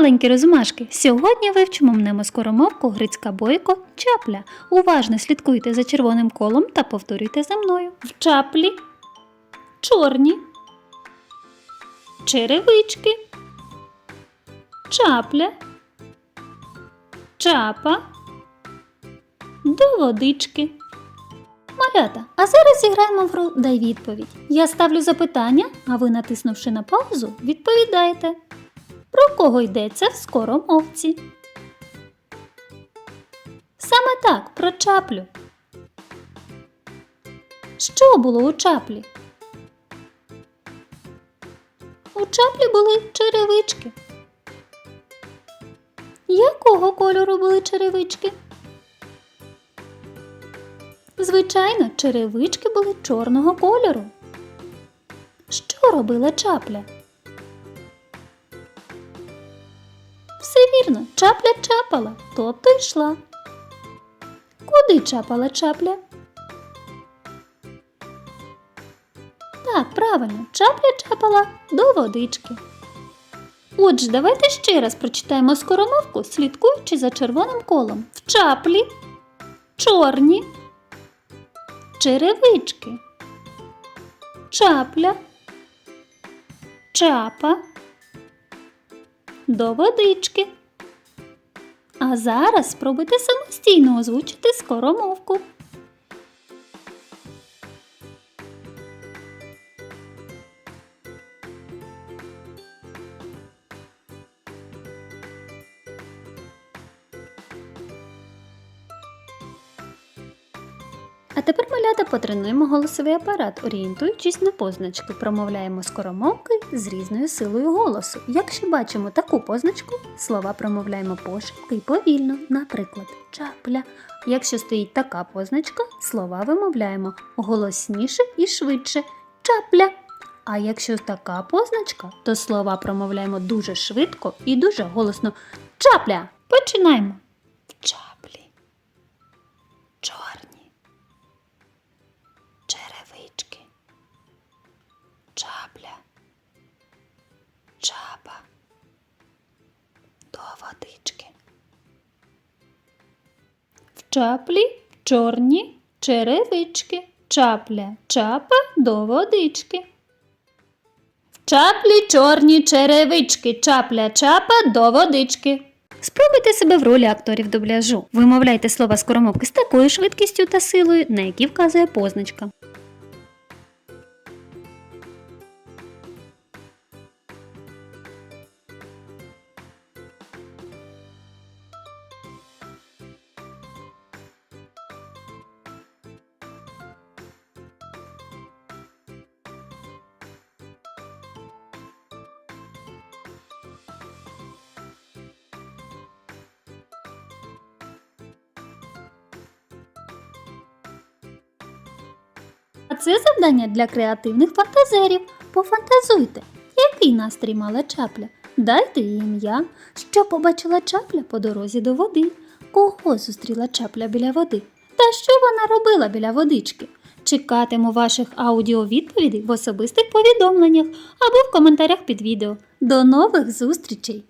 маленькі розумашки! Сьогодні вивчимо мнемоскоромовку Грицька бойко чапля. Уважно слідкуйте за червоним колом та повторюйте за мною. В чаплі чорні, черевички, чапля, чапа, до водички. Малята, а зараз зіграємо в гру Дай відповідь. Я ставлю запитання, а ви, натиснувши на паузу, відповідаєте. Про кого йдеться в скоромовці? Саме так, про чаплю. Що було у чаплі? У чаплі були черевички. Якого кольору були черевички? Звичайно, черевички були чорного кольору. Що робила чапля? Вірно, чапля чапала, тобто йшла. Куди чапала чапля? Так, правильно, чапля чапала до водички. Отже, давайте ще раз прочитаємо скоромовку, слідкуючи за червоним колом. В чаплі чорні черевички, чапля, чапа до водички. А зараз спробуйте самостійно озвучити скоромовку. А тепер малята потренуємо голосовий апарат, орієнтуючись на позначки. Промовляємо скоромовки з різною силою голосу. Якщо бачимо таку позначку, слова промовляємо пошепки і повільно, наприклад, чапля. Якщо стоїть така позначка, слова вимовляємо голосніше і швидше чапля. А якщо така позначка, то слова промовляємо дуже швидко і дуже голосно чапля. Починаємо. В чаплі. Чорні чапля, чапа, до водички. В чаплі чорні черевички, чапля, чапа до водички. В чаплі чорні черевички, чапля, чапа до водички. Спробуйте себе в ролі акторів дубляжу. Вимовляйте слова скоромовки з такою швидкістю та силою, на які вказує позначка. А це завдання для креативних фантазерів. Пофантазуйте, який настрій мала чапля. Дайте їй ім'я, що побачила чапля по дорозі до води, кого зустріла чапля біля води, та що вона робила біля водички. Чекатиму ваших аудіовідповідей в особистих повідомленнях або в коментарях під відео. До нових зустрічей!